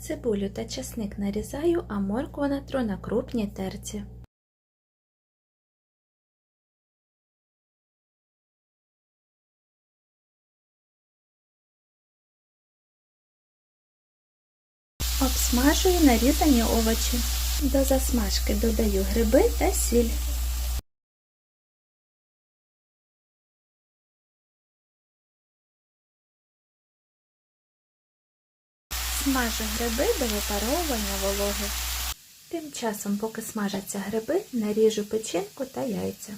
Цибулю та часник нарізаю, а моркву натру на крупній терці. Обсмажую нарізані овочі. До засмажки додаю гриби та сіль. Смажу гриби до випаровування вологи. Тим часом, поки смажаться гриби, наріжу печінку та яйця.